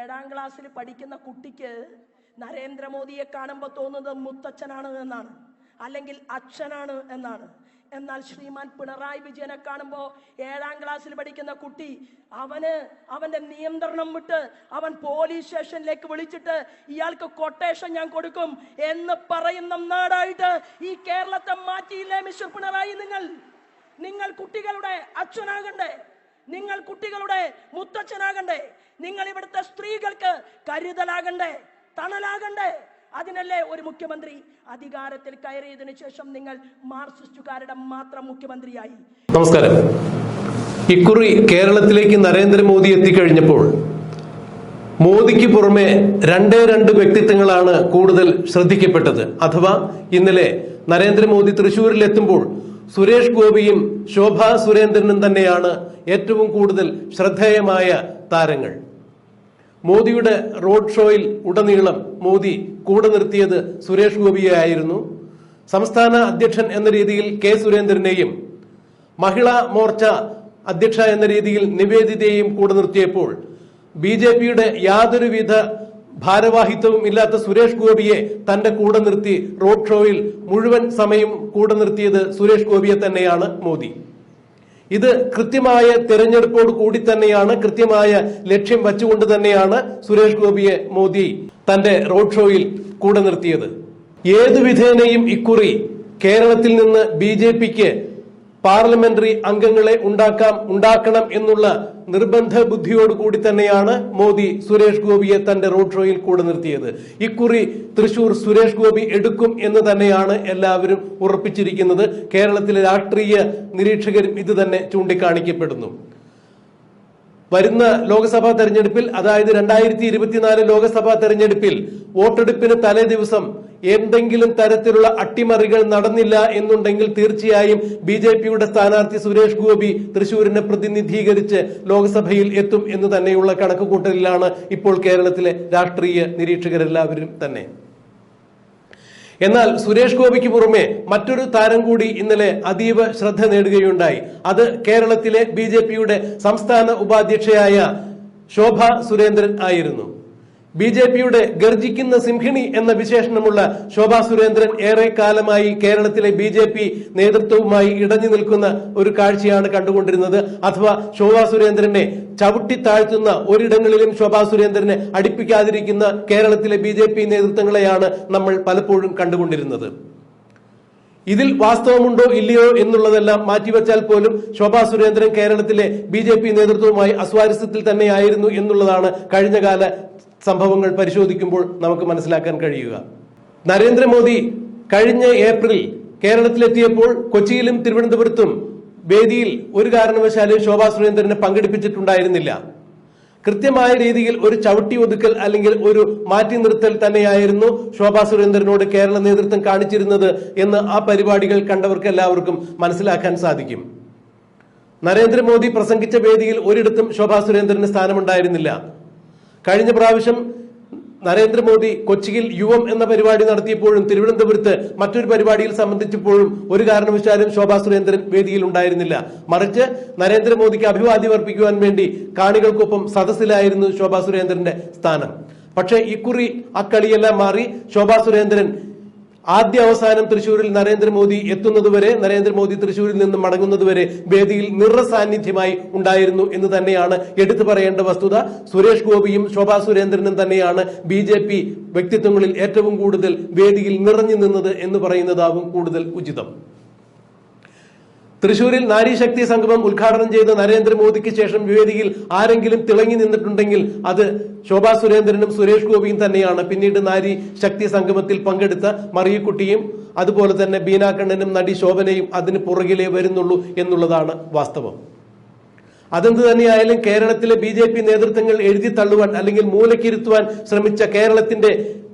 ഏഴാം ക്ലാസ്സിൽ പഠിക്കുന്ന കുട്ടിക്ക് നരേന്ദ്രമോദിയെ കാണുമ്പോൾ തോന്നുന്നത് മുത്തച്ഛനാണ് എന്നാണ്. അല്ലെങ്കിൽ അച്ഛനാണ് എന്നാണ്. എന്നാൽ ശ്രീമാൻ പിണറായി വിജയനെ കാണുമ്പോൾ ഏഴാം ക്ലാസ്സിൽ പഠിക്കുന്ന കുട്ടി അവന് അവന്റെ നിയന്ത്രണം വിട്ട് അവൻ പോലീസ് സ്റ്റേഷനിലേക്ക് വിളിച്ചിട്ട് ഇയാൾക്ക് കൊട്ടേഷൻ ഞാൻ കൊടുക്കും എന്ന് പറയുന്ന നാടായിട്ട് ഈ കേരളത്തെ മാറ്റിയില്ലേ മിസ്റ്റർ പിണറായി നിങ്ങൾ? നിങ്ങൾ കുട്ടികളുടെ അച്ഛനാകണ്ടേ? നിങ്ങൾ കുട്ടികളുടെ മുത്തച്ഛനാകണ്ടേ. നിങ്ങൾ ഇവിടുത്തെ സ്ത്രീകൾക്ക് കരുതലാകണ്ടേ തണലാകണ്ടേ. അതിനല്ലേ ഒരു മുഖ്യമന്ത്രി അധികാരത്തിൽ കയറിയതിനു ശേഷം നിങ്ങൾ മാർക്സിസ്റ്റുകാരുടെ മാത്രം മുഖ്യമന്ത്രിയായി? നമസ്കാരം. ഇക്കുറി കേരളത്തിലേക്ക് നരേന്ദ്രമോദി എത്തിക്കഴിഞ്ഞപ്പോൾ മോദിക്ക് പുറമെ രണ്ടേ രണ്ട് വ്യക്തിത്വങ്ങളാണ് കൂടുതൽ ശ്രദ്ധിക്കപ്പെട്ടത്. അഥവാ ഇന്നലെ നരേന്ദ്രമോദി തൃശൂരിൽ എത്തുമ്പോൾ സുരേഷ് ഗോപിയും ശോഭ സുരേന്ദ്രനും തന്നെയാണ് ഏറ്റവും കൂടുതൽ ശ്രദ്ധേയമായ താരങ്ങൾ. മോദിയുടെ റോഡ് ഷോയിൽ ഉടനീളം മോദി കൂടെ നിർത്തിയത് സുരേഷ് ഗോപിയെ ആയിരുന്നു. സംസ്ഥാന അധ്യക്ഷൻ എന്ന രീതിയിൽ കെ സുരേന്ദ്രനെയും മഹിളാ മോർച്ച അധ്യക്ഷ എന്ന രീതിയിൽ നിവേദിതയെയും കൂടെ നിർത്തിയപ്പോൾ ബി ജെ പിയുടെ യാതൊരുവിധ ഭാരവാഹിത്വവും ഇല്ലാത്ത സുരേഷ് ഗോപിയെ തന്റെ കൂടെ നിർത്തി റോഡ് ഷോയിൽ മുഴുവൻ സമയം കൂടെ നിർത്തിയത് സുരേഷ് ഗോപിയെ തന്നെയാണ് മോദി. ഇത് കൃത്യമായ തെരഞ്ഞെടുപ്പോട് കൂടി തന്നെയാണ് കൃത്യമായ ലക്ഷ്യം വച്ചുകൊണ്ട് തന്നെയാണ് സുരേഷ് ഗോപിയെ മോദി തന്റെ റോഡ് ഷോയിൽ കൂടെ നിർത്തിയത്. ഏതു വിധേനയും ഇക്കുറി കേരളത്തിൽ നിന്ന് ബി ജെ പിക്ക് പാർലമെന്ററി അംഗങ്ങളെ ഉണ്ടാക്കാം ഉണ്ടാക്കണം എന്നുള്ള നിർബന്ധ ബുദ്ധിയോടുകൂടി തന്നെയാണ് മോദി സുരേഷ് ഗോപിയെ തന്റെ റോഡ് ഷോയിൽ കൂടെ നിർത്തിയത്. ഇക്കുറി തൃശൂർ സുരേഷ് ഗോപി എടുക്കും എന്ന് തന്നെയാണ് എല്ലാവരും ഉറപ്പിച്ചിരിക്കുന്നത്. കേരളത്തിലെ രാഷ്ട്രീയ നിരീക്ഷകരും ഇത് തന്നെ ചൂണ്ടിക്കാണിക്കപ്പെടുന്നു. വരുന്ന ലോക്സഭാ തെരഞ്ഞെടുപ്പിൽ അതായത് രണ്ടായിരത്തി ഇരുപത്തിനാല് ലോക്സഭാ തെരഞ്ഞെടുപ്പിൽ വോട്ടെടുപ്പിന് തലേ ദിവസം എന്തെങ്കിലും തരത്തിലുള്ള അട്ടിമറികൾ നടന്നില്ല എന്നുണ്ടെങ്കിൽ തീർച്ചയായും ബി ജെ പിയുടെ സ്ഥാനാർത്ഥി സുരേഷ് ഗോപി തൃശൂരിനെ പ്രതിനിധീകരിച്ച് ലോക്സഭയിൽ എത്തും എന്ന് തന്നെയുള്ള കണക്കുകൂട്ടലിലാണ് ഇപ്പോൾ കേരളത്തിലെ രാഷ്ട്രീയ നിരീക്ഷകരെല്ലാവരും തന്നെ. എന്നാൽ സുരേഷ് ഗോപിക്ക് പുറമെ മറ്റൊരു താരം കൂടി ഇന്നലെ അതീവ ശ്രദ്ധ നേടുകയുണ്ടായി. അത് കേരളത്തിലെ ബി സംസ്ഥാന ഉപാധ്യക്ഷയായ ശോഭ സുരേന്ദ്രൻ ആയിരുന്നു. ബി ജെ പിയുടെ ഗർജിക്കുന്ന സിംഹിണി എന്ന വിശേഷണമുള്ള ശോഭാ സുരേന്ദ്രൻ ഏറെ കാലമായി കേരളത്തിലെ ബി ജെ പി നേതൃത്വവുമായി ഇടഞ്ഞു നിൽക്കുന്ന ഒരു കാഴ്ചയാണ് കണ്ടുകൊണ്ടിരുന്നത്. അഥവാ ശോഭാ സുരേന്ദ്രനെ ചവിട്ടി താഴ്ത്തുന്ന ഒരിടങ്ങളിലും ശോഭാ സുരേന്ദ്രനെ അടുപ്പിക്കാതിരിക്കുന്ന കേരളത്തിലെ ബി ജെ പി നേതൃത്വങ്ങളെയാണ് നമ്മൾ പലപ്പോഴും കണ്ടുകൊണ്ടിരുന്നത്. ഇതിൽ വാസ്തവമുണ്ടോ ഇല്ലയോ എന്നുള്ളതെല്ലാം മാറ്റിവെച്ചാൽ പോലും ശോഭാ സുരേന്ദ്രൻ കേരളത്തിലെ ബി നേതൃത്വവുമായി അസ്വാരസ്യത്തിൽ തന്നെയായിരുന്നു എന്നുള്ളതാണ് കഴിഞ്ഞകാല സംഭവങ്ങൾ പരിശോധിക്കുമ്പോൾ നമുക്ക് മനസ്സിലാക്കാൻ കഴിയുക. നരേന്ദ്രമോദി കഴിഞ്ഞ ഏപ്രിൽ കേരളത്തിലെത്തിയപ്പോൾ കൊച്ചിയിലും തിരുവനന്തപുരത്തും വേദിയിൽ ഒരു കാരണവശാലും ശോഭാ സുരേന്ദ്രനെ പങ്കെടുപ്പിച്ചിട്ടുണ്ടായിരുന്നില്ല. കൃത്യമായ രീതിയിൽ ഒരു ചവിട്ടി ഒതുക്കൽ അല്ലെങ്കിൽ ഒരു മാറ്റി നിർത്തൽ തന്നെയായിരുന്നു ശോഭാ സുരേന്ദ്രനോട് കേരള നേതൃത്വം കാണിച്ചിരുന്നത് എന്ന് ആ പരിപാടികൾ കണ്ടവർക്ക് എല്ലാവർക്കും മനസ്സിലാക്കാൻ സാധിക്കും. നരേന്ദ്രമോദി പ്രസംഗിച്ച വേദിയിൽ ഒരിടത്തും ശോഭാ സുരേന്ദ്രന് സ്ഥാനമുണ്ടായിരുന്നില്ല. കഴിഞ്ഞ പ്രാവശ്യം നരേന്ദ്രമോദി കൊച്ചിയിൽ യുവം എന്ന പരിപാടി നടത്തിയപ്പോഴും തിരുവനന്തപുരത്ത് മറ്റൊരു പരിപാടിയിൽ സംബന്ധിച്ചപ്പോഴും ഒരു കാരണവശാലും ശോഭാ സുരേന്ദ്രൻ വേദിയിൽ ഉണ്ടായിരുന്നില്ല. മറിച്ച് നരേന്ദ്രമോദിക്ക് അഭിവാദ്യം അർപ്പിക്കുവാൻ വേണ്ടി കാണികൾക്കൊപ്പം സദസ്സിലായിരുന്നു ശോഭാ സുരേന്ദ്രന്റെ സ്ഥാനം. പക്ഷേ ഇക്കുറി അക്കളിയെല്ലാം മാറി ശോഭാ സുരേന്ദ്രൻ ആദ്യ അവസാനം തൃശൂരിൽ നരേന്ദ്രമോദി എത്തുന്നതുവരെ നരേന്ദ്രമോദി തൃശൂരിൽ നിന്ന് മടങ്ങുന്നതുവരെ വേദിയിൽ നിറസാന്നിധ്യമായി ഉണ്ടായിരുന്നു എന്ന് തന്നെയാണ് എടുത്തു പറയേണ്ട വസ്തുത. സുരേഷ് ഗോപിയും ശോഭാ സുരേന്ദ്രനും തന്നെയാണ് ബി ജെ പി വ്യക്തിത്വങ്ങളിൽ ഏറ്റവും കൂടുതൽ വേദിയിൽ നിറഞ്ഞു നിന്നത് എന്ന് പറയുന്നതാവും കൂടുതൽ ഉചിതം. തൃശൂരിൽ നാരീശക്തി സംഗമം ഉദ്ഘാടനം ചെയ്ത നരേന്ദ്രമോദിക്ക് ശേഷം വേദിയിൽ ആരെങ്കിലും തിളങ്ങി നിന്നിട്ടുണ്ടെങ്കിൽ അത് ശോഭാ സുരേന്ദ്രനും സുരേഷ് ഗോപിയും തന്നെയാണ്. പിന്നീട് നാരി ശക്തി സംഗമത്തിൽ പങ്കെടുത്ത മറിയക്കുട്ടിയും അതുപോലെ തന്നെ ബീനാക്കണ്ണനും നടി ശോഭനയും അതിന് പുറകിലേ വരുന്നുള്ളൂ എന്നുള്ളതാണ് വാസ്തവം. അതെന്ത് തന്നെയായാലും കേരളത്തിലെ ബി ജെ പി നേതൃത്വങ്ങൾ എഴുതി തള്ളുവാൻ അല്ലെങ്കിൽ മൂലക്കിരുത്തുവാൻ ശ്രമിച്ച കേരളത്തിന്റെ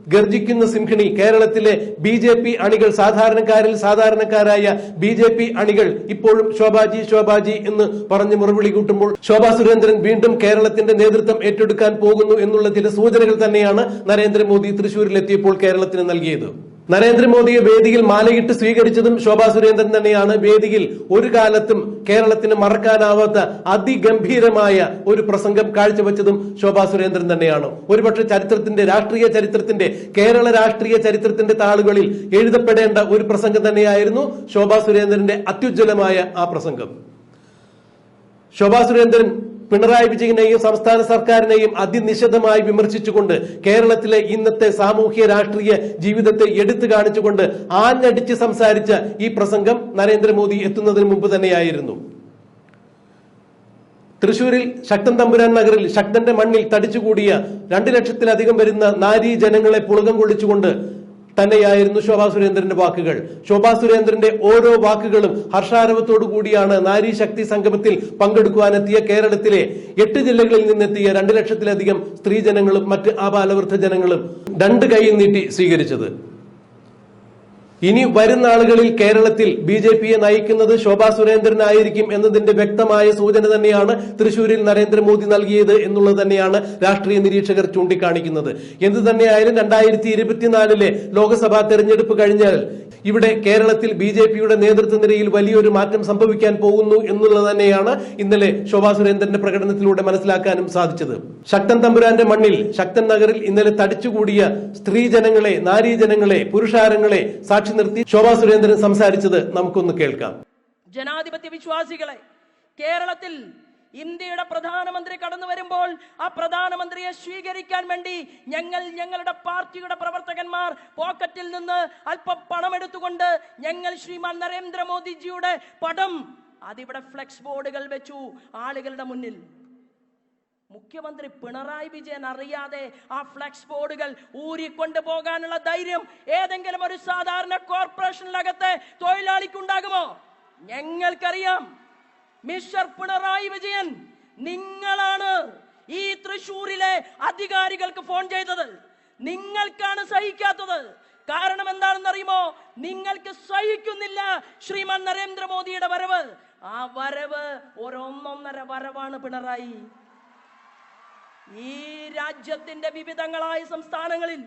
ഗർജിക്കുന്ന സിംഹിണി കേരളത്തിലെ ബി ജെ പി അണികൾ സാധാരണക്കാരിൽ സാധാരണക്കാരായ ബി ജെ പി അണികൾ ഇപ്പോഴും ശോഭാജി ശോഭാജി എന്ന് പറഞ്ഞ് മുറവിളി കൂട്ടുമ്പോൾ ശോഭാ സുരേന്ദ്രൻ വീണ്ടും കേരളത്തിന്റെ നേതൃത്വം ഏറ്റെടുക്കാൻ പോകുന്നു എന്നുള്ള ചില സൂചനകൾ തന്നെയാണ് നരേന്ദ്രമോദി തൃശൂരിലെത്തിയപ്പോൾ കേരളത്തിന് നൽകിയത്. നരേന്ദ്രമോദിയെ വേദിയിൽ മാലയിട്ട് സ്വീകരിച്ചതും ശോഭാ സുരേന്ദ്രൻ തന്നെയാണ് വേദിയിൽ ഒരു കാലത്തും കേരളത്തിന് മറക്കാനാവാത്ത അതിഗംഭീരമായ ഒരു പ്രസംഗം കാഴ്ചവെച്ചതും ശോഭാ സുരേന്ദ്രൻ തന്നെയാണ്. ഒരുപക്ഷെ ചരിത്രത്തിന്റെ രാഷ്ട്രീയ ചരിത്രത്തിന്റെ കേരള രാഷ്ട്രീയ ചരിത്രത്തിന്റെ താളുകളിൽ എഴുതപ്പെടേണ്ട ഒരു പ്രസംഗം തന്നെയായിരുന്നു ശോഭാ സുരേന്ദ്രന്റെ അത്യുജ്വലമായ ആ പ്രസംഗം. ശോഭാ സുരേന്ദ്രൻ പിണറായി വിജയനെയും സംസ്ഥാന സർക്കാരിനെയും അതിനിശിതമായി വിമർശിച്ചുകൊണ്ട് കേരളത്തിലെ ഇന്നത്തെ സാമൂഹ്യ രാഷ്ട്രീയ ജീവിതത്തെ എടുത്തു കാണിച്ചുകൊണ്ട് ആഞ്ഞടിച്ച് സംസാരിച്ച ഈ പ്രസംഗം നരേന്ദ്രമോദി എത്തുന്നതിന് മുമ്പ് തന്നെയായിരുന്നു. തൃശൂരിൽ ശക്തൻ തമ്പുരാൻ നഗറിൽ ശക്തന്റെ മണ്ണിൽ തടിച്ചുകൂടിയ രണ്ടു ലക്ഷത്തിലധികം വരുന്ന നാരീ ജനങ്ങളെ പുളകം കൊള്ളിച്ചുകൊണ്ട് തന്നെയായിരുന്നു ശോഭാ സുരേന്ദ്രന്റെ വാക്കുകൾ. ശോഭാ സുരേന്ദ്രന്റെ ഓരോ വാക്കുകളും ഹർഷാരവത്തോടു കൂടിയാണ് നാരി ശക്തി സംഗമത്തിൽ പങ്കെടുക്കുവാനെത്തിയ കേരളത്തിലെ എട്ട് ജില്ലകളിൽ നിന്നെത്തിയ രണ്ട് ലക്ഷത്തിലധികം സ്ത്രീജനങ്ങളും മറ്റ് ആബാലവൃദ്ധ ജനങ്ങളും രണ്ട് കൈയിൽ നീട്ടി സ്വീകരിച്ചത്. ഇനി വരുന്ന ആളുകളിൽ കേരളത്തിൽ ബി ജെ പിയെ നയിക്കുന്നത് ശോഭാ സുരേന്ദ്രനായിരിക്കും എന്നതിന്റെ വ്യക്തമായ സൂചന തന്നെയാണ് തൃശൂരിൽ നരേന്ദ്രമോദി നൽകിയത് എന്നുള്ളത് തന്നെയാണ് രാഷ്ട്രീയ നിരീക്ഷകർ ചൂണ്ടിക്കാണിക്കുന്നത്. എന്ത് തന്നെയായാലും രണ്ടായിരത്തി ഇരുപത്തിനാലിലെ ലോക്സഭാ തെരഞ്ഞെടുപ്പ് കഴിഞ്ഞാൽ ഇവിടെ കേരളത്തിൽ ബി ജെ പിയുടെ നേതൃത്വ നിരയിൽ വലിയൊരു മാറ്റം സംഭവിക്കാൻ പോകുന്നു എന്നുള്ളത് തന്നെയാണ് ഇന്നലെ ശോഭാ സുരേന്ദ്രന്റെ പ്രകടനത്തിലൂടെ മനസ്സിലാക്കാനും സാധിച്ചത്. ശക്തൻ തമ്പുരാന്റെ മണ്ണിൽ ശക്തൻ നഗറിൽ ഇന്നലെ തടിച്ചുകൂടിയ സ്ത്രീജനങ്ങളെ നാരീജനങ്ങളെ പുരുഷാരങ്ങളെ സാക്ഷി നിർത്തി ശോഭാ സുരേന്ദ്രൻ സംസാരിച്ചത് നമുക്കൊന്ന് കേൾക്കാം. ജനാധിപത്യ വിശ്വാസികളെ കേരളത്തിൽ ഇന്ത്യയുടെ പ്രധാനമന്ത്രി കടന്നു വരുമ്പോൾ ആ പ്രധാനമന്ത്രിയെ സ്വീകരിക്കാൻ വേണ്ടി ഞങ്ങൾ ഞങ്ങളുടെ പാർട്ടിയുടെ പ്രവർത്തകന്മാർ പോക്കറ്റിൽ നിന്ന് അല്പം പണമെടുത്തുകൊണ്ട് ഞങ്ങൾ ശ്രീമാൻ നരേന്ദ്രമോദിജിയുടെ പടം അതിവിടെ ഫ്ലെക്സ് ബോർഡുകൾ വെച്ചു ആളുകളുടെ മുന്നിൽ. മുഖ്യമന്ത്രി പിണറായി വിജയൻ അറിയാതെ ആ ഫ്ലക്സ് ബോർഡുകൾ ഊരിക്കൊണ്ടു പോകാനുള്ള ധൈര്യം ഏതെങ്കിലും ഒരു സാധാരണ കോർപ്പറേഷനിലകത്തെ തൊഴിലാളിക്കുണ്ടാകുമോ? ഞങ്ങൾക്കറിയാം. മിസ്റ്റർ പിണറായി വിജയൻ നിങ്ങളാണ് ഈ തൃശൂരിലെ അധികാരികൾക്ക് ഫോൺ ചെയ്തത്. നിങ്ങൾക്കാണ് സഹിക്കാത്തത്. കാരണം എന്താണെന്ന് അറിയുമോ നിങ്ങൾക്ക് സഹിക്കുന്നില്ല ശ്രീമാൻ നരേന്ദ്രമോദിയുടെ വരവ്. ആ വരവ് ഒരൊന്നൊന്നര വരവാണ് പിണറായി. ഈ രാജ്യത്തിന്റെ വിവിധങ്ങളായ സംസ്ഥാനങ്ങളിൽ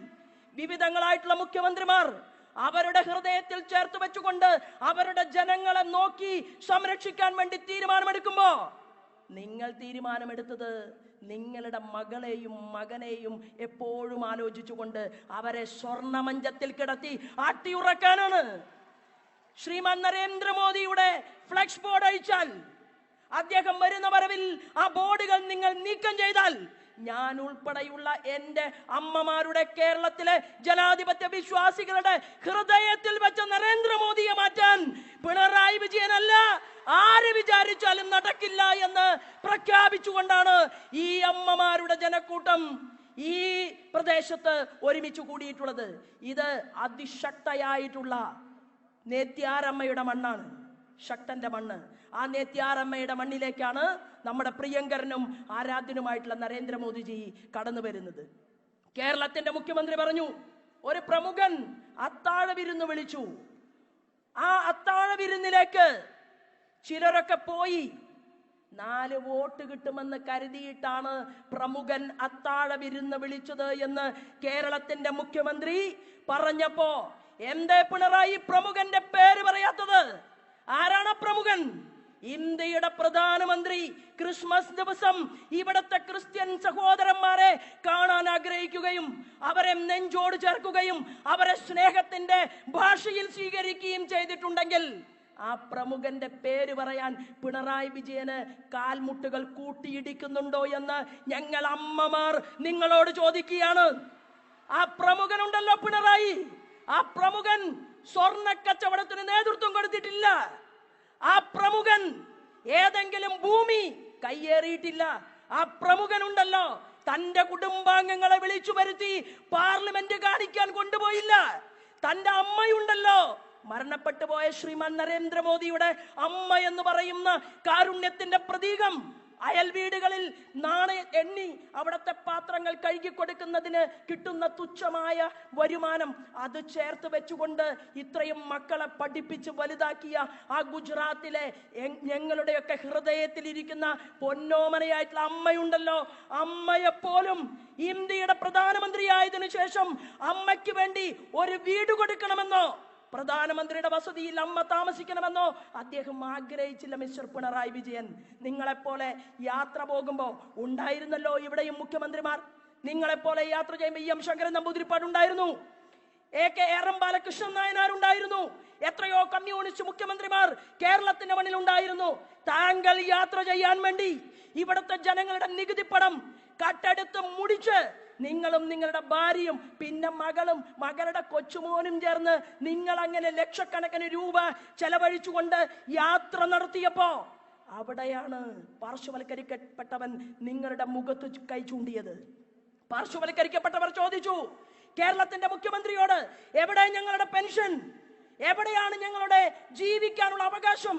വിവിധങ്ങളായിട്ടുള്ള മുഖ്യമന്ത്രിമാർ അവരുടെ ഹൃദയത്തിൽ ചേർത്ത് വെച്ചുകൊണ്ട് അവരുടെ ജനങ്ങളെ നോക്കി സംരക്ഷിക്കാൻ വേണ്ടി തീരുമാനമെടുക്കുമ്പോ നിങ്ങൾ തീരുമാനമെടുത്തത് നിങ്ങളുടെ മകളെയും മകനെയും എപ്പോഴും ആലോചിച്ചുകൊണ്ട് അവരെ സ്വർണമഞ്ചത്തിൽ കിടത്തി ആട്ടിയുറക്കാനാണ്. ശ്രീമാൻ നരേന്ദ്രമോദിയുടെ ഫ്ലക്സ് ബോർഡ് അയച്ചാൽ അദ്ദേഹം വരുന്ന വരവിൽ ആ ബോർഡുകൾ നിങ്ങൾ നീക്കം ചെയ്താൽ ഞാൻ ഉൾപ്പെടെയുള്ള എന്റെ അമ്മമാരുടെ കേരളത്തിലെ ജനാധിപത്യ വിശ്വാസികളുടെ ഹൃദയത്തിൽ വെച്ച നരേന്ദ്രമോദിയെ മാറ്റാൻ പിണറായി വിജയനല്ല. ആര് വിചാരിച്ചാലും നടക്കില്ല എന്ന് പ്രഖ്യാപിച്ചുകൊണ്ടാണ് ഈ അമ്മമാരുടെ ജനക്കൂട്ടം ഈ പ്രദേശത്ത് ഒരുമിച്ച് കൂടിയിട്ടുള്ളത്. ഇത് അതിശക്തയായിട്ടുള്ള നേത്യാരമ്മയുടെ മണ്ണാണ്. ശക്തന്റെ മണ്ണ്. ആ നേത്യാറമ്മയുടെ മണ്ണിലേക്കാണ് നമ്മുടെ പ്രിയങ്കരനും ആരാധ്യനുമായിട്ടുള്ള നരേന്ദ്രമോദിജി കടന്നു വരുന്നത്. കേരളത്തിന്റെ മുഖ്യമന്ത്രി പറഞ്ഞു ഒരു പ്രമുഖൻ അത്താഴ വിരുന്ന് വിളിച്ചു. ആ അത്താഴ വിരുന്നിലേക്ക് ചിലരൊക്കെ പോയി. നാല് വോട്ട് കിട്ടുമെന്ന് കരുതിയിട്ടാണ് പ്രമുഖൻ അത്താഴ വിരുന്ന് വിളിച്ചത് എന്ന് കേരളത്തിന്റെ മുഖ്യമന്ത്രി പറഞ്ഞപ്പോ എന്തേ പിണറായി പ്രമുഖന്റെ പേര് പറയാത്തത്? ആരാണ് പ്രമുഖൻ? ഇന്ത്യയുടെ പ്രധാനമന്ത്രി ക്രിസ്മസ് ദിവസം ഇവിടത്തെ ക്രിസ്ത്യൻ സഹോദരന്മാരെ കാണാൻ ആഗ്രഹിക്കുകയും അവരെ നെഞ്ചോട് ചേർക്കുകയും അവരെ സ്നേഹത്തിന്റെ ഭാഷയിൽ സ്വീകരിക്കുകയും ചെയ്തിട്ടുണ്ടെങ്കിൽ ആ പ്രമുഖന്റെ പേര് പറയാൻ പിണറായി വിജയന് കാൽമുട്ടുകൾ കൂട്ടിയിടിക്കുന്നുണ്ടോ എന്ന് ഞങ്ങൾ അമ്മമാർ നിങ്ങളോട് ചോദിക്കുകയാണ്. ആ പ്രമുഖനുണ്ടല്ലോ പിണറായി. ആ പ്രമുഖൻ സ്വർണ കച്ചവടത്തിന് നേതൃത്വം കൊടുത്തിട്ടില്ല. ആ പ്രമുഖൻ ഏതെങ്കിലും ഭൂമി കയ്യേറിയിട്ടില്ല. ആ പ്രമുഖൻ ഉണ്ടല്ലോ തന്റെ കുടുംബാംഗങ്ങളെ വിളിച്ചു വരുത്തി പാർലമെന്റ് കാണിക്കാൻ കൊണ്ടുപോയില്ല. തന്റെ അമ്മയുണ്ടല്ലോ മരണപ്പെട്ടു പോയ ശ്രീമാൻ നരേന്ദ്രമോദിയുടെ അമ്മ എന്ന് പറയുന്ന കാരുണ്യത്തിന്റെ പ്രതീകം. അയൽ വീടുകളിൽ നാണയ എണ്ണി അവിടുത്തെ പാത്രങ്ങൾ കഴുകി കൊടുക്കുന്നതിന് കിട്ടുന്ന തുച്ഛമായ വരുമാനം അത് ചേർത്ത് വെച്ചുകൊണ്ട് ഇത്രയും മക്കളെ പഠിപ്പിച്ച് വലുതാക്കിയ ആ ഗുജറാത്തിലെ ഞങ്ങളുടെയൊക്കെ ഹൃദയത്തിൽ ഇരിക്കുന്ന പൊന്നോമനയായിട്ടുള്ള അമ്മയുണ്ടല്ലോ. അമ്മയെപ്പോലും ഇന്ത്യയുടെ പ്രധാനമന്ത്രിയായതിനു ശേഷം അമ്മയ്ക്ക് വേണ്ടി ഒരു വീട് കൊടുക്കണമെന്നോ പ്രധാനമന്ത്രിയുടെ വസതിയിൽ അമ്മ താമസിക്കണമെന്നോ അദ്ദേഹം ആഗ്രഹിച്ചില്ല മിസ്റ്റർ പിണറായി വിജയൻ. നിങ്ങളെപ്പോലെ യാത്ര പോകുമ്പോൾ ഉണ്ടായിരുന്നല്ലോ ഇവിടെയും മുഖ്യമന്ത്രിമാർ? നിങ്ങളെപ്പോലെ യാത്ര ചെയ്യുമ്പോൾ ഇ എം ശങ്കരൻ നമ്പൂതിരിപ്പാട് ഉണ്ടായിരുന്നു? A K R M Balakrishnan Nayanar ഉണ്ടായിരുന്നു? എത്രയോ കമ്മ്യൂണിസ്റ്റ് മുഖ്യമന്ത്രിമാർ കേരളത്തിന്റെ മണ്ണിൽ ഉണ്ടായിരുന്നു. താങ്കൾ യാത്ര ചെയ്യാൻ വേണ്ടി ഇവിടുത്തെ ജനങ്ങളുടെ നികുതി പണം കട്ടെടുത്ത് മുടിച്ച് നിങ്ങളും നിങ്ങളുടെ ഭാര്യയും പിന്നെ മകളും മകളുടെ കൊച്ചുമോനും ചേർന്ന് നിങ്ങൾ അങ്ങനെ ലക്ഷക്കണക്കിന് രൂപ ചെലവഴിച്ചുകൊണ്ട് യാത്ര നടത്തിയപ്പോ അവിടെയാണ് പാർശ്വവൽക്കരിക്കപ്പെട്ടവൻ നിങ്ങളുടെ മുഖത്ത് കൈ ചൂണ്ടിയത്. പാർശ്വവൽക്കരിക്കപ്പെട്ടവർ ചോദിച്ചു കേരളത്തിന്റെ മുഖ്യമന്ത്രിയോട് എവിടെ ഞങ്ങളുടെ പെൻഷൻ? എവിടെയാണ് ഞങ്ങളുടെ ജീവിക്കാനുള്ള അവകാശം?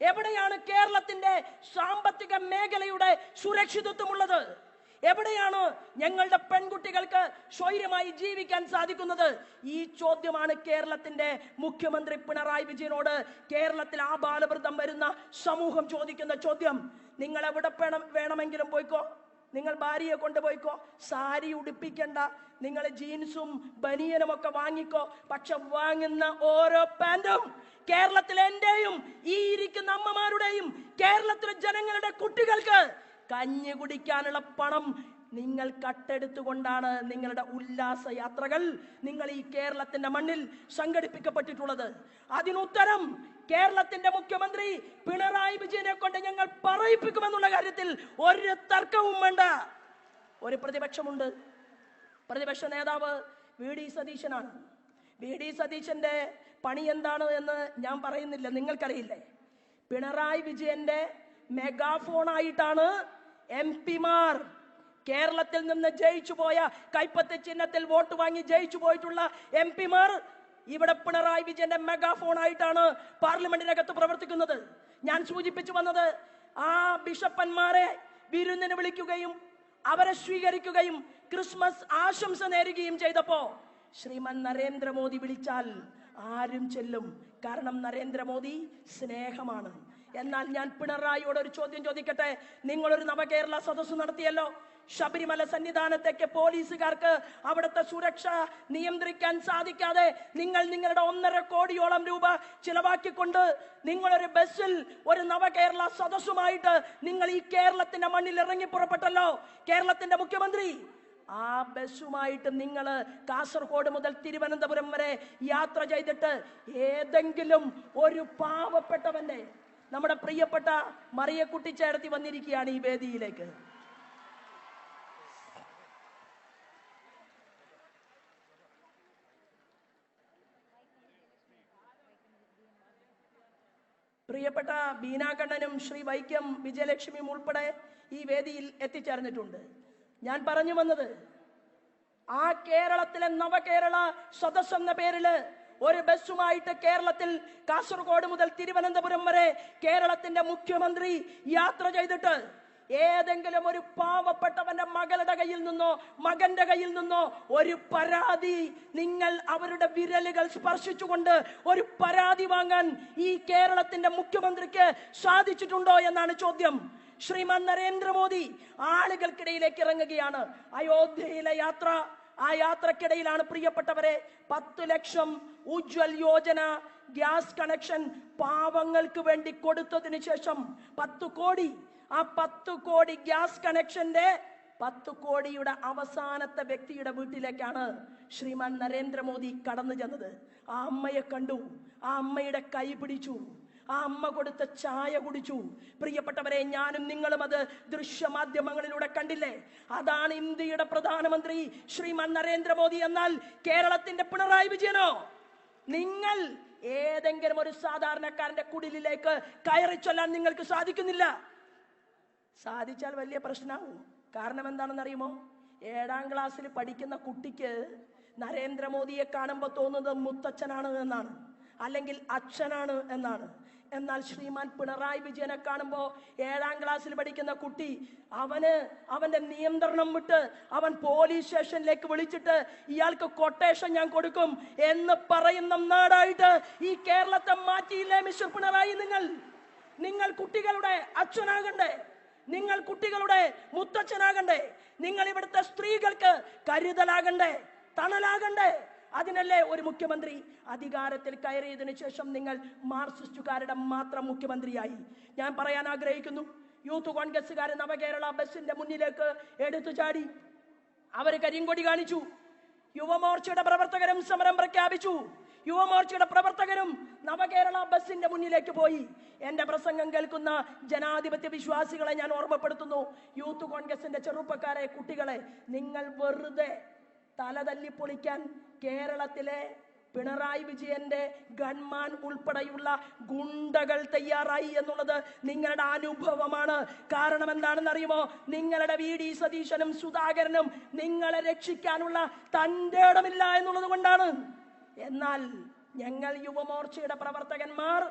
എവിടെയാണ് കേരളത്തിന്റെ സാമ്പത്തിക മേഖലയുടെ സുരക്ഷിതത്വമുള്ളത് എവിടെയാണ് ഞങ്ങളുടെ പെൺകുട്ടികൾക്ക് സ്വൈര്യമായി ജീവിക്കാൻ സാധിക്കുന്നത്? ഈ ചോദ്യമാണ് കേരളത്തിന്റെ മുഖ്യമന്ത്രി പിണറായി വിജയനോട് കേരളത്തിൽ ആ ബാലവൃദ്ധം വരുന്ന സമൂഹം ചോദിക്കുന്ന ചോദ്യം. നിങ്ങൾ എവിടെ വേണം വേണമെങ്കിലും പോയിക്കോ? നിങ്ങൾ ഭാര്യയെ കൊണ്ടുപോയിക്കോ സാരി ഉടുപ്പിക്കണ്ട. നിങ്ങൾ ജീൻസും ബനിയനും ഒക്കെ വാങ്ങിക്കോ. പക്ഷെ വാങ്ങുന്ന ഓരോ പാന്റും കേരളത്തിലെ എന്റെയും ഈ ഇരിക്കുന്ന അമ്മമാരുടെയും കേരളത്തിലെ ജനങ്ങളുടെ കുട്ടികൾക്ക് കഞ്ഞി കുടിക്കാനുള്ള പണം നിങ്ങൾ കട്ടെടുത്തുകൊണ്ടാണ് നിങ്ങളുടെ ഉല്ലാസ യാത്രകൾ നിങ്ങൾ ഈ കേരളത്തിന്റെ മണ്ണിൽ സംഘടിപ്പിക്കപ്പെട്ടിട്ടുള്ളത്. അതിനുത്തരം കേരളത്തിന്റെ മുഖ്യമന്ത്രി പിണറായി വിജയനെ കൊണ്ട് ഞങ്ങൾ പറയിപ്പിക്കുമെന്നുള്ള കാര്യത്തിൽ ഒരു തർക്കവും വേണ്ട. ഒരു പ്രതിപക്ഷമുണ്ട്. പ്രതിപക്ഷ നേതാവ് വി ഡി സതീശനാണ്. വി ഡി സതീശന്റെ പണി എന്താണ് എന്ന് ഞാൻ പറയുന്നില്ല. നിങ്ങൾക്കറിയില്ലേ? പിണറായി വിജയന്റെ മെഗാഫോണായിട്ടാണ് എം പിമാർ കേരളത്തിൽ നിന്ന് ജയിച്ചു പോയ കൈപ്പത്തി ചിഹ്നത്തിൽ വോട്ട് വാങ്ങി ജയിച്ചു പോയിട്ടുള്ള എം പിമാർ ഇവിടെ പിണറായി വിജയന്റെ മെഗാഫോൺ ആയിട്ടാണ് പാർലമെന്റിനകത്ത് പ്രവർത്തിക്കുന്നത്. ഞാൻ സൂചിപ്പിച്ചു വന്നത് ആ ബിഷപ്പന്മാരെ വിരുന്നിന് വിളിക്കുകയും അവരെ സ്വീകരിക്കുകയും ക്രിസ്മസ് ആശംസ നേരുകയും ചെയ്തപ്പോ ശ്രീമൻ നരേന്ദ്രമോദി വിളിച്ചാൽ ആരും ചെല്ലും. കാരണം നരേന്ദ്രമോദി സ്നേഹമാണ്. എന്നാൽ ഞാൻ പിണറായിയോട് ഒരു ചോദ്യം ചോദിക്കട്ടെ? നിങ്ങളൊരു നവകേരള സദസ്സ് നടത്തിയല്ലോ. ശബരിമല സന്നിധാനത്തേക്ക് പോലീസുകാർക്ക് അവിടുത്തെ സുരക്ഷ നിയന്ത്രിക്കാൻ സാധിക്കാതെ നിങ്ങൾ നിങ്ങളുടെ ഒന്നര കോടിയോളം രൂപ ചിലവാക്കിക്കൊണ്ട് നിങ്ങളൊരു ബസ്സിൽ ഒരു നവകേരള സദസ്സുമായിട്ട് നിങ്ങൾ ഈ കേരളത്തിന്റെ മണ്ണിൽ ഇറങ്ങി പുറപ്പെട്ടല്ലോ. കേരളത്തിന്റെ മുഖ്യമന്ത്രി ആ ബസ്സുമായിട്ട് നിങ്ങൾ കാസർഗോഡ് മുതൽ തിരുവനന്തപുരം വരെ യാത്ര ചെയ്തിട്ട് ഏതെങ്കിലും ഒരു പാവപ്പെട്ടവന്റെ നമ്മുടെ പ്രിയപ്പെട്ട മറിയക്കുട്ടി ചേർത്തി വന്നിരിക്കുകയാണ് ഈ വേദിയിലേക്ക്. പ്രിയപ്പെട്ട ബീനാകണ്ണനും ശ്രീ വൈക്കം വിജയലക്ഷ്മിയും ഉൾപ്പെടെ ഈ വേദിയിൽ എത്തിച്ചേർന്നിട്ടുണ്ട്. ഞാൻ പറഞ്ഞു വന്നത് ആ കേരളത്തിലെ നവകേരള സദസ് എന്ന പേരിൽ ഒരു ബസ്സുമായിട്ട് കേരളത്തിൽ കാസർഗോഡ് മുതൽ തിരുവനന്തപുരം വരെ കേരളത്തിന്റെ മുഖ്യമന്ത്രി യാത്ര ചെയ്തിട്ട് ഏതെങ്കിലും ഒരു പാവപ്പെട്ടവന്റെ മകളുടെ കയ്യിൽ നിന്നോ മകന്റെ കയ്യിൽ നിന്നോ ഒരു പരാതി നിങ്ങൾ അവരുടെ വിരലുകൾ സ്പർശിച്ചുകൊണ്ട് ഒരു പരാതി വാങ്ങാൻ ഈ കേരളത്തിന്റെ മുഖ്യമന്ത്രിക്ക് സാധിച്ചിട്ടുണ്ടോ എന്നാണ് ചോദ്യം. ശ്രീമാൻ നരേന്ദ്രമോദി ആളുകൾക്കിടയിലേക്ക് ഇറങ്ങുകയാണ്. അയോധ്യയിലെ യാത്ര ആ യാത്രക്കിടയിലാണ് പ്രിയപ്പെട്ടവരെ പത്ത് ലക്ഷം ഉജ്വൽ യോജന ഗ്യാസ് കണക്ഷൻ പാവങ്ങൾക്ക് വേണ്ടി കൊടുത്തതിന് ശേഷം പത്ത് കോടി. ആ പത്ത് കോടി ഗ്യാസ് കണക്ഷന്റെ പത്ത് കോടിയുടെ അവസാനത്തെ വ്യക്തിയുടെ വീട്ടിലേക്കാണ് ശ്രീമാൻ നരേന്ദ്രമോദി കടന്നു ചെന്നത്. ആ അമ്മയെ കണ്ടു. ആ അമ്മയുടെ കൈ പിടിച്ചു. ആ അമ്മ കൊടുത്ത ചായ കുടിച്ചു. പ്രിയപ്പെട്ടവരെ ഞാനും നിങ്ങളും അത് ദൃശ്യമാധ്യമങ്ങളിലൂടെ കണ്ടില്ലേ? അതാണ് ഇന്ത്യയുടെ പ്രധാനമന്ത്രി ശ്രീമാൻ നരേന്ദ്രമോദി എന്നാൽ കേരളത്തിന്റെ പിണറായി വിജയനോ? നിങ്ങൾ ഏതെങ്കിലും ഒരു സാധാരണക്കാരന്റെ കുടിലിലേക്ക് കയറി ചൊല്ലാൻ നിങ്ങൾക്ക് സാധിക്കുന്നില്ല. സാധിച്ചാൽ വലിയ പ്രശ്നമാവും. കാരണം എന്താണെന്ന് അറിയുമോ ഏഴാം ക്ലാസ്സിൽ പഠിക്കുന്ന കുട്ടിക്ക് നരേന്ദ്രമോദിയെ കാണുമ്പോൾ തോന്നുന്നത് മുത്തച്ഛനാണ് എന്നാണ്. അല്ലെങ്കിൽ അച്ഛനാണ് എന്നാണ്. എന്നാൽ ശ്രീമാൻ പിണറായി വിജയനെ കാണുമ്പോൾ ഏഴാം ക്ലാസ്സിൽ പഠിക്കുന്ന കുട്ടി അവന് അവന്റെ നിയന്ത്രണം വിട്ട് അവൻ പോലീസ് സ്റ്റേഷനിലേക്ക് വിളിച്ചിട്ട് ഇയാൾക്ക് കൊട്ടേഷൻ ഞാൻ കൊടുക്കും എന്ന് പറയുന്ന നാടായിട്ട് ഈ കേരളത്തെ മാറ്റിയില്ലേ മിസ്റ്റർ പിണറായി നിങ്ങൾ? നിങ്ങൾ കുട്ടികളുടെ അച്ഛനാകണ്ടേ? നിങ്ങൾ കുട്ടികളുടെ മുത്തച്ഛനാകണ്ടേ? നിങ്ങൾ ഇവിടുത്തെ സ്ത്രീകൾക്ക് കരുതലാകണ്ടേ? തണലാകണ്ടേ? അതിനല്ലേ ഒരു മുഖ്യമന്ത്രി അധികാരത്തിൽ കയറിയതിനു ശേഷം നിങ്ങൾ മാർക്സിസ്റ്റുകാരുടെ മാത്രം മുഖ്യമന്ത്രിയായി? ഞാൻ പറയാൻ ആഗ്രഹിക്കുന്നു യൂത്ത് കോൺഗ്രസ്സുകാർ നവകേരള ബസിന്റെ മുന്നിലേക്ക് എടുത്തു ചാടി. അവർ കരിങ്കൊടി കാണിച്ചു യുവമോർച്ചയുടെ പ്രവർത്തകരും സമരം പ്രഖ്യാപിച്ചു. യുവമോർച്ചയുടെ പ്രവർത്തകരും നവകേരള ബസിന്റെ മുന്നിലേക്ക് പോയി. എന്റെ പ്രസംഗം കേൾക്കുന്ന ജനാധിപത്യ വിശ്വാസികളെ ഞാൻ ഓർമ്മപ്പെടുത്തുന്നു. യൂത്ത് കോൺഗ്രസിന്റെ ചെറുപ്പക്കാരെ കുട്ടികളെ നിങ്ങൾ വെറുതെ തലതല്ലി തല്ലിപ്പൊളിക്കാൻ കേരളത്തിലെ പിണറായി വിജയന്റെ ഗൺമാൻ ഉൾപ്പെടെയുള്ള ഗുണ്ടകൾ തയ്യാറായി എന്നുള്ളത് നിങ്ങളുടെ അനുഭവമാണ്. കാരണം എന്താണെന്ന് അറിയുമോ നിങ്ങളുടെ വി ഡി സതീശനും സുധാകരനും നിങ്ങളെ രക്ഷിക്കാനുള്ള തന്റെ ഇടമില്ല എന്നുള്ളത് കൊണ്ടാണ്. എന്നാൽ ഞങ്ങൾ യുവമോർച്ചയുടെ പ്രവർത്തകന്മാർ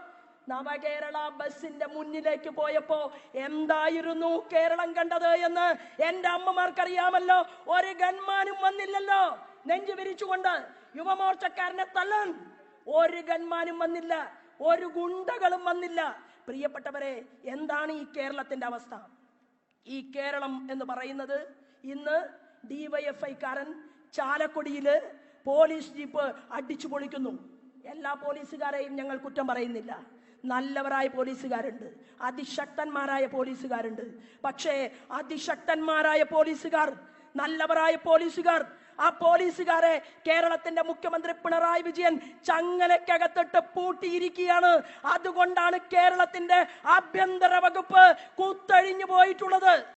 നവകേരള ബസിന്റെ മുന്നിലേക്ക് പോയപ്പോ എന്തായിരുന്നു കേരളം കണ്ടത് എന്ന് എന്റെ അമ്മമാർക്കറിയാമല്ലോ. ഒരു ഗൺമാനും വന്നില്ലല്ലോ. നെഞ്ചു വിരിച്ചുകൊണ്ട് യുവമോർച്ചക്കാരനെ തള്ളൻ. ഒരു ഗൺമാനും വന്നില്ല. ഒരു ഗുണ്ടകളും വന്നില്ല. പ്രിയപ്പെട്ടവരെ എന്താണ് ഈ കേരളത്തിന്റെ അവസ്ഥ? ഈ കേരളം എന്ന് പറയുന്നത് ഇന്ന് ഡിവൈഎഫ്ഐക്കാരൻ ചാലക്കുടിയിൽ പോലീസ് ജീപ്പ് അടിച്ചു പൊളിക്കുന്നു. എല്ലാ പോലീസുകാരെയും ഞങ്ങൾ കുറ്റം പറയുന്നില്ല. നല്ലവരായ പോലീസുകാരുണ്ട്. അതിശക്തന്മാരായ പോലീസുകാരുണ്ട്. പക്ഷേ അതിശക്തന്മാരായ പോലീസുകാർ നല്ലവരായ പോലീസുകാർ ആ പോലീസുകാരെ കേരളത്തിന്റെ മുഖ്യമന്ത്രി പിണറായി വിജയൻ ചങ്ങലക്കകത്തിട്ട് പൂട്ടിയിരിക്കുകയാണ്. അതുകൊണ്ടാണ് കേരളത്തിന്റെ ആഭ്യന്തര വകുപ്പ് കുത്തഴിഞ്ഞു പോയിട്ടുള്ളത്.